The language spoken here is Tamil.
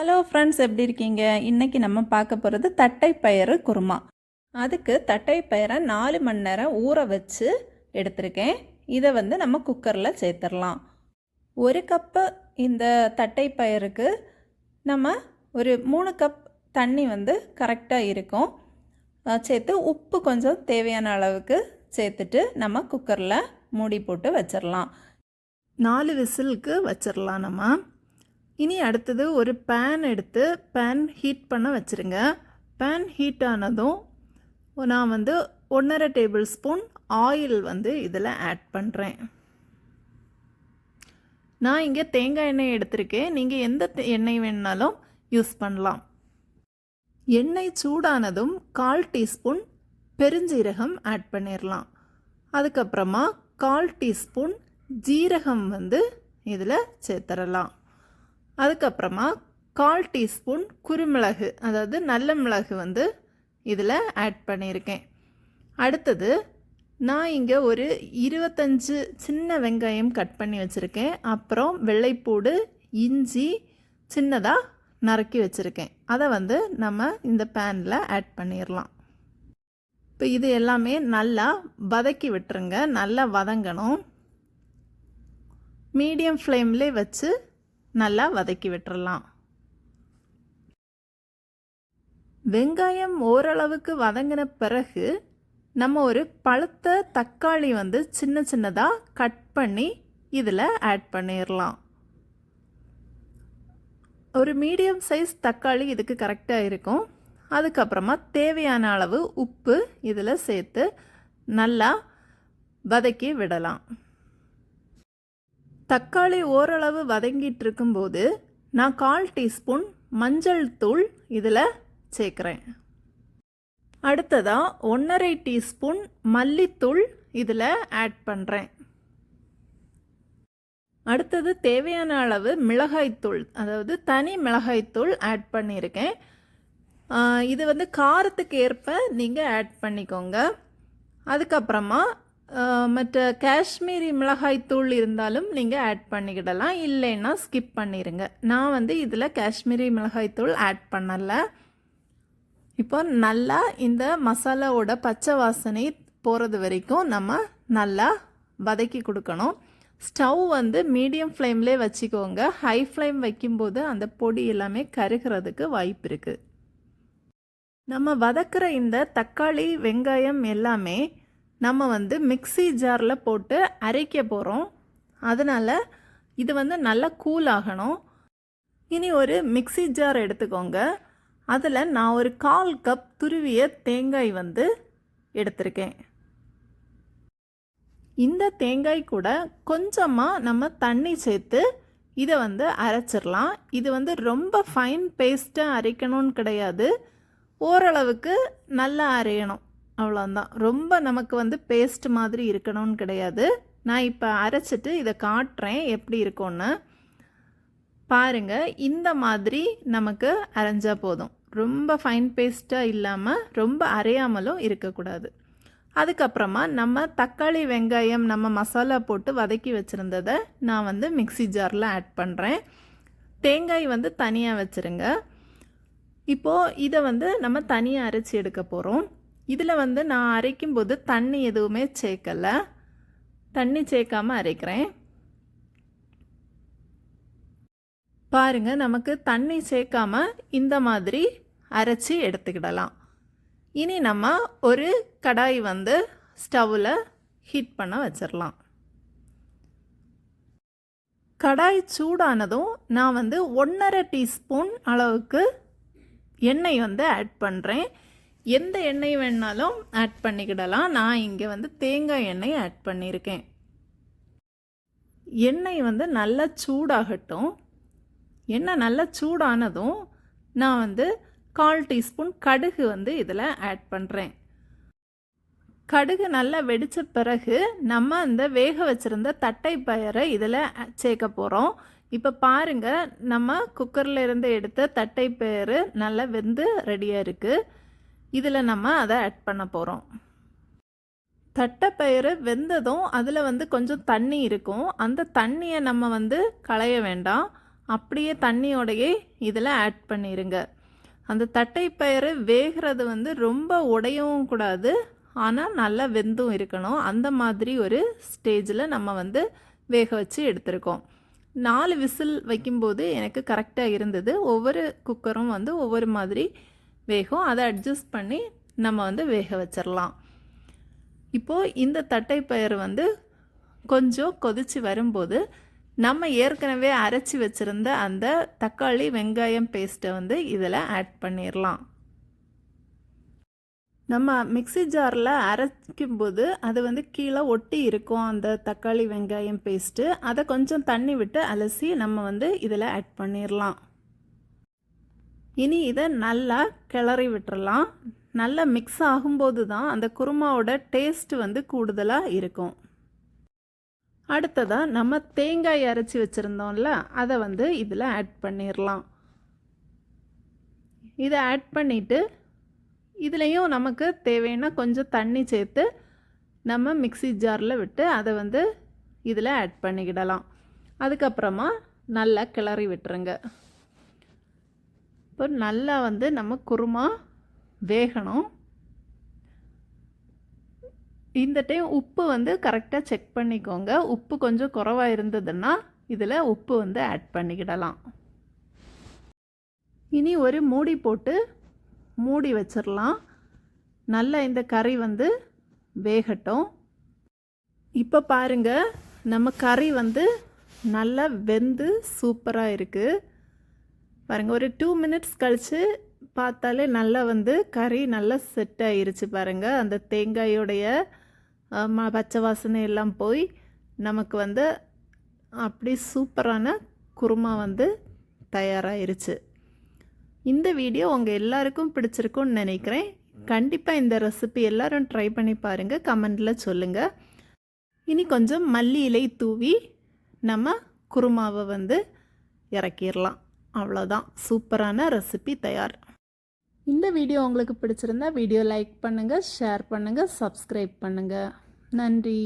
ஹலோ ஃப்ரெண்ட்ஸ் எப்படி இருக்கீங்க? இன்றைக்கி நம்ம பார்க்க போகிறது தட்டைப்பயிறு குருமா. அதுக்கு தட்டைப்பயிரை நாலு மணி நேரம் ஊற வச்சு எடுத்திருக்கேன். இதை வந்து நம்ம குக்கரில் சேர்த்துடலாம். ஒரு கப்பு இந்த தட்டைப்பயிருக்கு நம்ம ஒரு மூணு கப் தண்ணி வந்து கரெக்டாக இருக்கும். சேர்த்து உப்பு கொஞ்சம் தேவையான அளவுக்கு சேர்த்துட்டு நம்ம குக்கரில் மூடி போட்டு வச்சிடலாம். நாலு விசிலுக்கு வச்சிடலாம் நம்ம. இனி அடுத்தது ஒரு பேன் எடுத்து பேன் ஹீட் பண்ண வச்சுருங்க. பேன் ஹீட் ஆனதும் நான் வந்து ஒன்றரை டேபிள் ஸ்பூன் ஆயில் வந்து இதில் ஆட் பண்ணுறேன் நான் இங்கே தேங்காய் எண்ணெய் எடுத்திருக்கேன். நீங்கள் எந்த எண்ணெய் வேணுனாலும் யூஸ் பண்ணலாம். எண்ணெய் சூடானதும் கால் டீஸ்பூன் பெருஞ்சீரகம் ஆட் பண்ணிடலாம் அதுக்கப்புறமா கால் டீஸ்பூன் ஜீரகம் வந்து இதில் சேர்த்துடலாம் அதுக்கப்புறமா கால் டீஸ்பூன் குருமிளகு அதாவது நல்ல மிளகு வந்து இதில் ஆட் பண்ணியிருக்கேன். அடுத்தது நான் இங்கே ஒரு இருபத்தஞ்சு சின்ன வெங்காயம் கட் பண்ணி வச்சுருக்கேன். அப்புறம் வெள்ளைப்பூடு இஞ்சி சின்னதாக நறுக்கி வச்சுருக்கேன். அதை வந்து நம்ம இந்த பேனில் ஆட் பண்ணிடலாம் இப்போ இது எல்லாமே நல்லா வதக்கி விட்டுருங்க. நல்லா வதங்கணும். மீடியம் ஃப்ளேம்லேயே வச்சு நல்லா வதக்கி விட்டுறலாம். வெங்காயம் ஓரளவுக்கு வதங்கின பிறகு நம்ம ஒரு பழுத்த தக்காளி வந்து சின்ன சின்னதாக கட் பண்ணி இதில் ஆட் பண்ணிடலாம் ஒரு மீடியம் சைஸ் தக்காளி இதுக்கு கரெக்டாக இருக்கும். அதுக்கப்புறமா தேவையான அளவு உப்பு இதில் சேர்த்து நல்லா வதக்கி விடலாம். தக்காளி ஓரளவு வதங்கிட்டு இருக்கும்போது நான் கால் டீஸ்பூன் மஞ்சள் தூள் இதில் சேர்க்குறேன். அடுத்ததாக ஒன்றரை டீஸ்பூன் மல்லித்தூள் இதில் ஆட் பண்ணுறேன் அடுத்தது தேவையான அளவு மிளகாய்த்தூள் அதாவது தனி மிளகாய்த்தூள் ஆட் பண்ணியிருக்கேன். இது வந்து காரத்துக்கு ஏற்ப நீங்கள் ஆட் பண்ணிக்கோங்க. அதுக்கப்புறமா மற்ற காஷ்மீரி மிளகாய்த்தூள் இருந்தாலும் நீங்கள் ஆட் பண்ணிக்கிடலாம். இல்லைன்னா ஸ்கிப் பண்ணிடுங்க நான் வந்து இதில் காஷ்மீரி மிளகாய்த்தூள் ஆட் பண்ணலை. இப்போ நல்லா இந்த மசாலாவோட பச்சை வாசனை போகிறது வரைக்கும் நம்ம நல்லா வதக்கி கொடுக்கணும். ஸ்டவ் வந்து மீடியம் ஃப்ளேம்லே வச்சுக்கோங்க. ஹை ஃப்ளேம் வைக்கும்போது அந்த பொடி எல்லாமே கருகிறதுக்கு வாய்ப்பு இருக்குது நம்ம வதக்குற இந்த தக்காளி வெங்காயம் எல்லாமே நம்ம வந்து மிக்ஸி ஜாரில் போட்டு அரைக்க போகிறோம் அதனால் இது வந்து நல்லா கூல் ஆகணும். இனி ஒரு மிக்ஸி ஜார் எடுத்துக்கோங்க. அதில் நான் ஒரு கால் கப் துருவிய தேங்காய் வந்து எடுத்திருக்கேன். இந்த தேங்காய் கூட கொஞ்சமாக நம்ம தண்ணி சேர்த்து இதை வந்து அரைச்சிடலாம். இது வந்து ரொம்ப ஃபைன் பேஸ்ட்டாக அரைக்கணும்னு கிடையாது. ஓரளவுக்கு நல்லா அரையணும். அவ்வளோந்தான் ரொம்ப நமக்கு வந்து பேஸ்ட் மாதிரி இருக்கணும்னு கிடையாது. நான் இப்போ அரைச்சிட்டு இதை காட்டுறேன் எப்படி இருக்கும்னு. பாருங்க இந்த மாதிரி நமக்கு அரைஞ்சால் போதும். ரொம்ப ஃபைன் பேஸ்ட்டாக இல்லாமல் ரொம்ப அரையாமலும் இருக்கக்கூடாது. அதுக்கப்புறமா நம்ம தக்காளி வெங்காயம் நம்ம மசாலா போட்டு வதக்கி வச்சுருந்ததை நான் வந்து மிக்ஸி ஜாரில் ஆட் பண்ணுறேன் தேங்காய் வந்து தனியாக வச்சுருங்க. இப்போது இதை வந்து நம்ம தனியாக அரைச்சி எடுக்க போகிறோம் இதில் வந்து நான் அரைக்கும்போது தண்ணி எதுவுமே சேர்க்கலை. தண்ணி சேர்க்காம அரைக்கிறேன். பாருங்கள் நமக்கு தண்ணி சேர்க்காம இந்த மாதிரி அரைச்சி எடுத்துக்கிடலாம். இனி நம்ம ஒரு கடாய் வந்து ஸ்டவ்வில் ஹீட் பண்ண வச்சிடலாம். கடாய் சூடானதும் நான் வந்து ஒன்றரை டீஸ்பூன் அளவுக்கு எண்ணெய் வந்து ஆட் பண்ணுறேன் எந்த எண்ணெய் வேணாலும் ஆட் பண்ணிக்கிடலாம். நான் இங்கே வந்து தேங்காய் எண்ணெய் ஆட் பண்ணியிருக்கேன். எண்ணெய் வந்து நல்லா சூடாகட்டும். எண்ணெய் நல்லா சூடானதும் நான் வந்து கால் டீஸ்பூன் கடுகு வந்து இதில் ஆட் பண்ணுறேன் கடுகு நல்லா வெடித்த பிறகு நம்ம அந்த வேக வச்சுருந்த தட்டை பயரை இதில் சேர்க்க போகிறோம் இப்போ பாருங்கள் நம்ம குக்கரில் இருந்து எடுத்த தட்டை பயறு நல்லா வெந்து ரெடியாக இருக்குது இதில் நம்ம அதை ஆட் பண்ண போகிறோம் தட்டைப்பயிறு வெந்ததும் அதில் வந்து கொஞ்சம் தண்ணி இருக்கும். அந்த தண்ணியை நம்ம வந்து களைய வேண்டாம். அப்படியே தண்ணியோடையே இதில் ஆட் பண்ணிடுங்க அந்த தட்டைப்பயிறு வேகிறது வந்து ரொம்ப உடையவும் கூடாது. ஆனால் நல்லா வெந்தும் இருக்கணும். அந்த மாதிரி ஒரு ஸ்டேஜில் நம்ம வந்து வேக வச்சு எடுத்திருக்கோம். நாலு விசில் வைக்கும்போது எனக்கு கரெக்டாக இருந்தது. ஒவ்வொரு குக்கரும் வந்து ஒவ்வொரு மாதிரி வேகும் அதை அட்ஜஸ்ட் பண்ணி நம்ம வந்து வேக வச்சிடலாம் இப்போது இந்த தட்டைப்பயிறு வந்து கொஞ்சம் கொதித்து வரும்போது நம்ம ஏற்கனவே அரைச்சி வச்சுருந்த அந்த தக்காளி வெங்காயம் பேஸ்ட்டை வந்து இதில் ஆட் பண்ணிடலாம் நம்ம மிக்ஸி ஜாரில் அரைக்கும்போது அது வந்து கீழே ஒட்டி இருக்கும் அந்த தக்காளி வெங்காயம் பேஸ்ட்டு அதை கொஞ்சம் தண்ணி விட்டு அலசி நம்ம வந்து இதில் ஆட் பண்ணிடலாம் இனி இதை நல்லா கிளறி விட்டுறலாம். நல்லா மிக்ஸ் ஆகும்போது தான் அந்த குருமாவோட டேஸ்ட் வந்து கூடுதலாக இருக்கும். அடுத்ததாக நம்ம தேங்காய் அரைச்சி வச்சுருந்தோம்ல அதை வந்து இதில் ஆட் பண்ணிடலாம் இதை ஆட் பண்ணிவிட்டு இதுலேயும் நமக்கு தேவைன்னா கொஞ்சம் தண்ணி சேர்த்து நம்ம மிக்ஸி ஜாரில் விட்டு அதை வந்து இதில் ஆட் பண்ணிக்கிடலாம். அதுக்கப்புறமா நல்லா கிளறி விட்டுருங்க. இப்போ நல்லா வந்து நம்ம குருமா வேகணும். இந்த டைம் உப்பு வந்து கரெக்டாக செக் பண்ணிக்கோங்க. உப்பு கொஞ்சம் குறவாக இருந்ததுன்னா இதில் உப்பு வந்து ஆட் பண்ணிக்கிடலாம். இனி ஒரு மூடி போட்டு மூடி வச்சிடலாம் நல்லா இந்த கறி வந்து வேகட்டும். இப்போ பாருங்கள் நம்ம கறி வந்து நல்லா வெந்து சூப்பராக இருக்குது பாருங்கள் ஒரு டூ மினிட்ஸ் கழித்து பார்த்தாலே நல்லா வந்து கறி நல்லா செட் ஆயிருச்சு பாருங்கள் அந்த தேங்காயோடைய ம பச்சை வாசனை எல்லாம் போய் நமக்கு வந்து அப்படி சூப்பரான குருமா வந்து தயாராகிருச்சு இந்த வீடியோ உங்கள் எல்லாருக்கும் பிடிச்சிருக்கும்னு நினைக்கிறேன். கண்டிப்பாக இந்த ரெசிபி எல்லோரும் ட்ரை பண்ணி பாருங்கள் கமெண்டில் சொல்லுங்கள் இனி கொஞ்சம் மல்லி இலை தூவி நம்ம குருமாவை வந்து இறக்கிடலாம். அவ்வளோதான் சூப்பரான ரெசிபி தயார். இந்த வீடியோ உங்களுக்கு பிடிச்சிருந்தா வீடியோ லைக் பண்ணுங்கள் ஷேர் பண்ணுங்கள் சப்ஸ்கிரைப் பண்ணுங்கள் நன்றி.